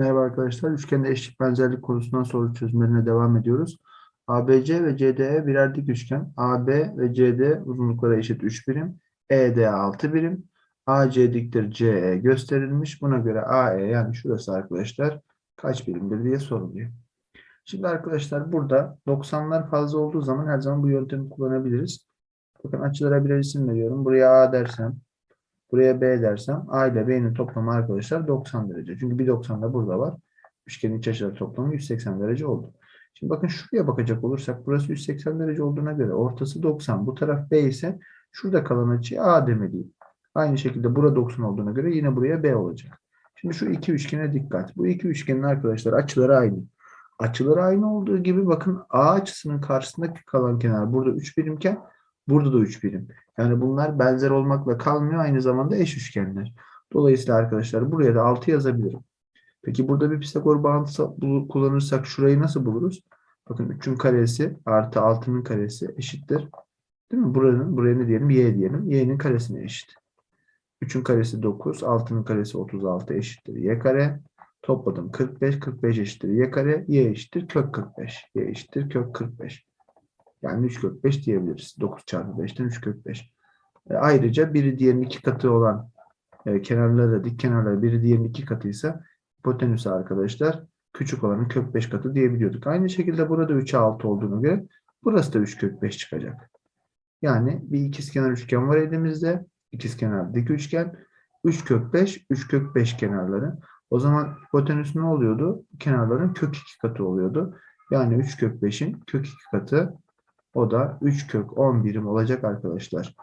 Merhaba arkadaşlar. Üçgende eşlik benzerlik konusundan soru çözümlerine devam ediyoruz. ABC ve CDE birer dik üçgen. AB ve CD uzunlukları eşit 3 birim. ED 6 birim. AC diktir CE gösterilmiş. Buna göre AE yani şurası arkadaşlar kaç birimdir diye soruluyor. Şimdi arkadaşlar burada 90'lar fazla olduğu zaman her zaman bu yöntemi kullanabiliriz. Bakın açılara birer isim veriyorum. Buraya A dersem Buraya B dersem A ile B'nin toplamı arkadaşlar 90 derece. Çünkü bir 90 da burada var. Üçgenin iç açıları toplamı 180 derece oldu. Şimdi bakın şuraya bakacak olursak burası 180 derece olduğuna göre ortası 90. Bu taraf B ise şurada kalan açıya A demeliyim. Aynı şekilde burada 90 olduğuna göre yine buraya B olacak. Şimdi şu iki üçgene dikkat. Bu iki üçgenin arkadaşlar açıları aynı. Açıları aynı olduğu gibi bakın A açısının karşısındaki kalan kenar burada 3 birimken burada da 3 birim. Yani bunlar benzer olmakla kalmıyor aynı zamanda eş üçgenler. Dolayısıyla arkadaşlar buraya da 6 yazabilirim. Peki burada bir Pisagor bağıntısı kullanırsak şurayı nasıl buluruz? Bakın 3'ün karesi artı 6'nın karesi eşittir. Değil mi? Buranın, buraya ne diyelim? Y diyelim. Y'nin karesine eşit. 3'ün karesi 9, 6'nın karesi 36 eşittir. Y kare. Topladım 45, 45 eşittir. Y kare, Y eşittir kök 45. Y eşittir kök 45. Yani 3 kök 5 diyebiliriz. 9 çarpı 5'ten 3 kök 5. E, ayrıca biri diğerinin iki katı olan e, kenarları dik kenarları biri diğerinin iki katıysa hipotenüsü arkadaşlar küçük olanın kök 5 katı diyebiliyorduk. Aynı şekilde burada 3'e 6 olduğuna göre burası da 3 kök 5 çıkacak. Yani bir ikizkenar üçgen var elimizde. İkizkenar dik üçgen. 3 kök 5, 3 kök 5 kenarları. O zaman hipotenüs ne oluyordu? Kenarların kök 2 katı oluyordu. Yani 3 kök 5'in kök 2 katı o da 3 kök 10 birim olacak arkadaşlar.